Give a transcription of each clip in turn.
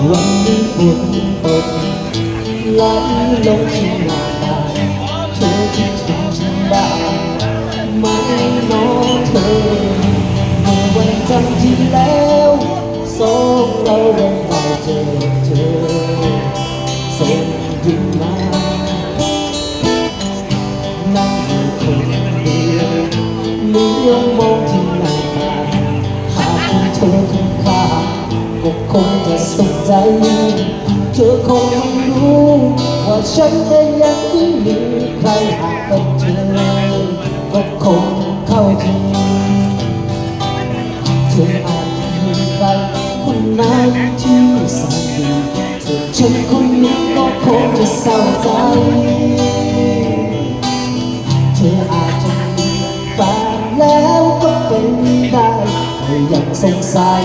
นตกไหลลงที่หน้าตาเธอคิดถึงฉันบ้างไหมน้องเธอเมื่อวันจันทร์ที่แล้วสองเราเดินมาเจอเธอส่งยิ้มมานั่งอยู่คนเดียวเลี้ยวมองที่หน้าตาหากมีเธอ คงจะสุขใจ เธอคงไม่รู้ว่าฉันเองยังไม่มีใครหากเป็นเธอก็คงเข้าถึงเธออาจมีใครคนนั้นที่แสนดีส่วนฉันคนนี้ก็คงจะเศร้าใจ เธออาจจะมีแฟนแล้วก็เป็นได้แต่ยังสงสัย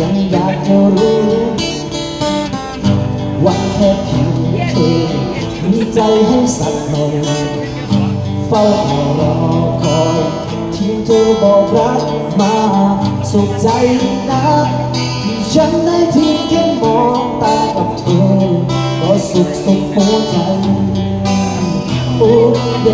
ยังอยากจะรู้ว่าแค่เพียงเธอมีใจให้สักหน่อยเฝ้ารอคอยที่เธอบอกรักมาสุขใจนะที่ฉันได้เพียงแค่มองตากับเธอก็สุขสุขหัวใจโอ้เด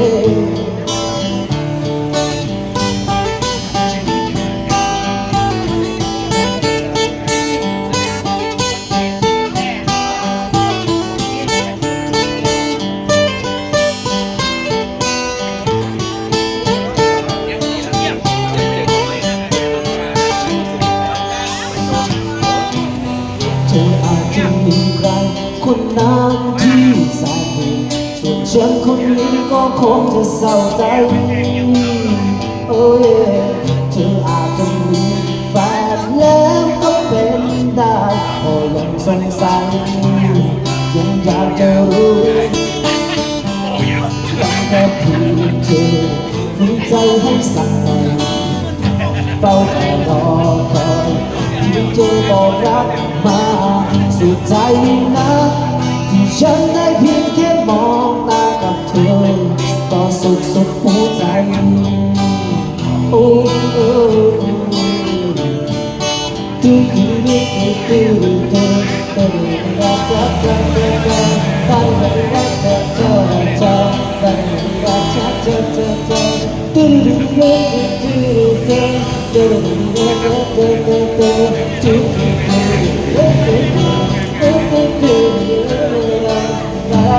คนนั้นที่แสนดีส่วนฉันคนนี้ก็คงจะเศร้าใจโอ้ยเธออาจจะมีแฟนแล้วก็เป็นได้พอยังสงสัยยังอยากจะรู้ยังแค่พียงเธอมีใจให้สักหน่อยเฝ้าแต่รอคอยที่เธอบอกรักมาสุดใจนะ ฉันได้เพียงแค่มองตากับเธอก็สุดสุดหัวใจโอ้โอ้ดูดูดูดูดูดูดูรักจับจับจับจับตั้งแต่รักจับจับจับตั้งแต่รักจับจับจับจับดูดูดูดูดูดูดูดูดูดูดูดู